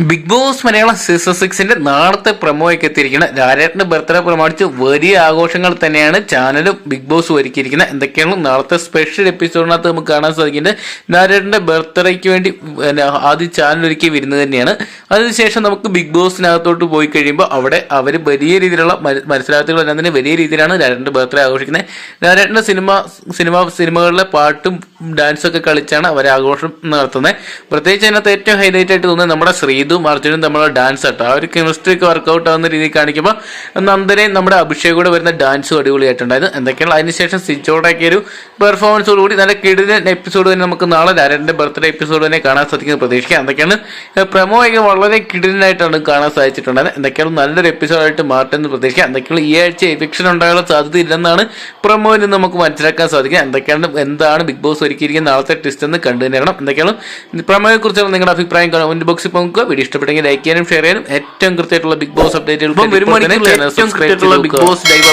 Big boss Malayalam season സിക്സിന്റെ നാളത്തെ പ്രമോയൊക്കെ എത്തിയിരിക്കുന്ന രാജേട്ടന്റെ ബർത്ത്ഡേ പ്രമാണിച്ച് വലിയ ആഘോഷങ്ങൾ തന്നെയാണ് ചാനലും ബിഗ് ബോസ് ഒരുക്കിയിരിക്കുന്നത്. എന്തൊക്കെയാണ് നാളത്തെ സ്പെഷ്യൽ എപ്പിസോഡിനകത്ത് നമുക്ക് കാണാൻ സാധിക്കുന്നത്? രാജേട്ടന്റെ ബർത്ത്ഡേക്ക് വേണ്ടി ആദ്യം ചാനൽ ഒരുക്കി വരുന്നത് തന്നെയാണ്. അതിനുശേഷം നമുക്ക് ബിഗ് ബോസിനകത്തോട്ട് പോയി കഴിയുമ്പോൾ അവിടെ അവർ വലിയ രീതിയിലുള്ള മ- മത്സരാർത്ഥികൾ എല്ലാം തന്നെ വലിയ രീതിയിലാണ് രാജേട്ടന്റെ ബർത്ത്ഡേ ആഘോഷിക്കുന്നത്. രാജേട്ടന്റെ സിനിമ സിനിമ സിനിമകളിലെ പാട്ടും ഡാൻസും ഒക്കെ കളിച്ചാണ് അവർ ആഘോഷം നടത്തുന്നത് പ്രത്യേകിച്ച് അതിനകത്ത് ഏറ്റവും ഹൈലൈറ്റ് ആയിട്ട് തോന്നുന്നത് നമ്മുടെ ശ്രീതും അർജുനും തമ്മിലുള്ള ഡാൻസ് ആട്ടോ. ആ ഒരു കെമിസ്ട്രി ഒക്കെ വർക്കൗട്ട് ആവുന്ന രീതിയിൽ കാണിക്കുമ്പോൾ നന്ദനെ നമ്മുടെ അഭിഷേക് കൂടെ വരുന്ന ഡാൻസ് അടിപൊളിയായിട്ടുണ്ടായത് എന്തൊക്കെയാണ് അതിനുശേഷം സിജോടൊക്കെ ഒരു പെർഫോമൻസോട് കൂടി നല്ല കിടിലൻ എപ്പിസോഡ് തന്നെ നമുക്ക് നാളെ രാരന്റെ ബർത്ത്ഡേ എപ്പിസോഡ് തന്നെ കാണാൻ സാധിക്കുന്നത് പ്രതീക്ഷിക്കാം. എന്തൊക്കെയാണ്? പ്രമോ ഒക്കെ വളരെ കിടിലനായിട്ടാണ് കാണാൻ സാധിച്ചിട്ടുണ്ടായത് എന്തൊക്കെയാണ്? നല്ലൊരു എപ്പിസോഡായിട്ട് മാറ്റുമെന്ന് പ്രതീക്ഷിക്കാം. എന്തൊക്കെയാണ്? ഈ ആഴ്ച എവിക്ഷൻ ഉണ്ടാകാനുള്ള സാധ്യത ഇല്ലെന്നാണ് പ്രമോയിൽ നമുക്ക് മനസ്സിലാക്കാൻ സാധിക്കുക എന്തൊക്കെയാണ്? എന്താണ് ബിഗ് ബോസ് ഒരുക്കിയിരിക്കുന്ന നാളത്തെ ട്വിസ്റ്റ് എന്ന് കണ്ടു തരണം എന്തൊക്കെയാണ്? പ്രമേയെക്കുറിച്ച് നിങ്ങളുടെ അഭിപ്രായം കമന്റ് ബോക്സിൽ നമുക്ക് വീഡിയോ ഇഷ്ടപ്പെട്ടെങ്കിൽ ലൈക്ക് ചെയ്യാനും ഷെയർ ചെയ്യാനും. ഏറ്റവും കൃത്യമായിട്ടുള്ള ബിഗ് ബോസ് അപ്ഡേറ്റുകൾ ഏറ്റവും കൃത്യമായിട്ടുള്ള ബിഗ് ബോസ് ലൈവ്